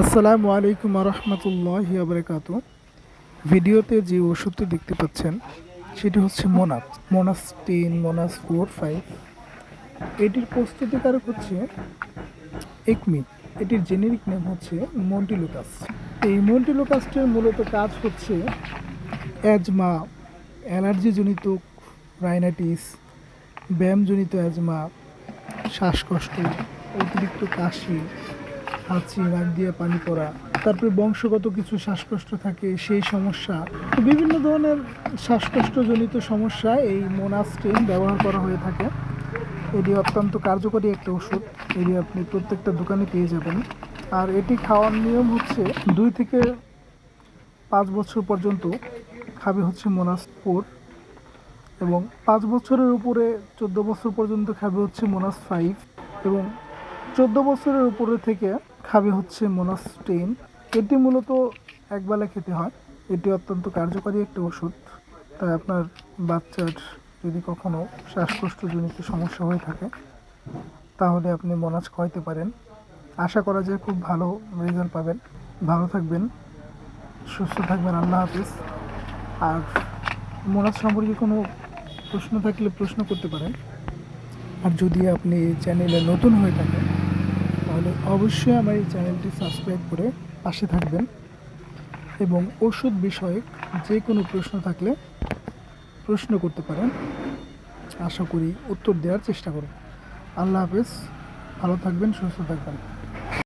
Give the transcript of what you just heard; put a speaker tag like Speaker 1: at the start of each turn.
Speaker 1: আসসালামু আলাইকুম রহমতুল্লাহ আবরকাত ভিডিওতে যে ওষুধটি দেখতে পাচ্ছেন, সেটি হচ্ছে Monas Monas ten Monas four, five. এটির প্রস্তুতিকারক হচ্ছে একমি। এটির জেনেরিক নেম হচ্ছে মন্টিলুকাস। এই মন্টিলুকাসটির মূলত কাজ হচ্ছে অ্যাজমা, অ্যালার্জিজনিত রাইনাইটিস, ব্যায়ামজনিত অ্যাজমা, শ্বাসকষ্ট, অতিরিক্ত কাশি হাঁচি নাক দিয়ে পানি পড়া, তারপরে বংশগত কিছু শ্বাসকষ্ট থাকে, সেই সমস্যা। তো বিভিন্ন ধরনের শ্বাসকষ্টজনিত সমস্যা এই মোনাস্টেন ব্যবহার করা হয়ে থাকে। এটি অত্যন্ত কার্যকরী একটা ওষুধ। এটি আপনি প্রত্যেকটা দোকানে পেয়ে যাবেন। আর এটি খাওয়ার নিয়ম হচ্ছে দুই থেকে পাঁচ বছর পর্যন্ত খাবে হচ্ছে মোনাস ফোর এবং পাঁচ বছরের উপরে চোদ্দ বছর পর্যন্ত খাবে হচ্ছে মোনাস ফাইভ এবং চোদ্দ বছরের উপরে থেকে খাবে হচ্ছে মোনাস টেন এটি মূলত একবেলা খেতে হয়। এটি অত্যন্ত কার্যকরী একটি ওষুধ। তাই আপনার বাচ্চার যদি কখনো শ্বাসকষ্টজনিত সমস্যা হয়ে থাকে, তাহলে আপনি মোনাজ খাওয়াইতে পারেন। আশা করা যায় খুব ভালো রেজাল্ট পাবেন। ভালো থাকবেন, সুস্থ থাকবেন, আল্লাহ হাফিজ। আর মোনাজ সম্পর্কে কোনো প্রশ্ন থাকলে প্রশ্ন করতে পারেন। আর যদি আপনি চ্যানেলে নতুন হয়ে থাকেন অবশ্যই আমার এই চ্যানেলটি সাবস্ক্রাইব করে পাশে থাকবেন এবং ওষুধ বিষয়ক যে কোনো প্রশ্ন থাকলে প্রশ্ন করতে পারেন। আশা করি উত্তর দেওয়ার চেষ্টা করুন আল্লাহ হাফেজ, ভালো থাকবেন, সুস্থ থাকবেন।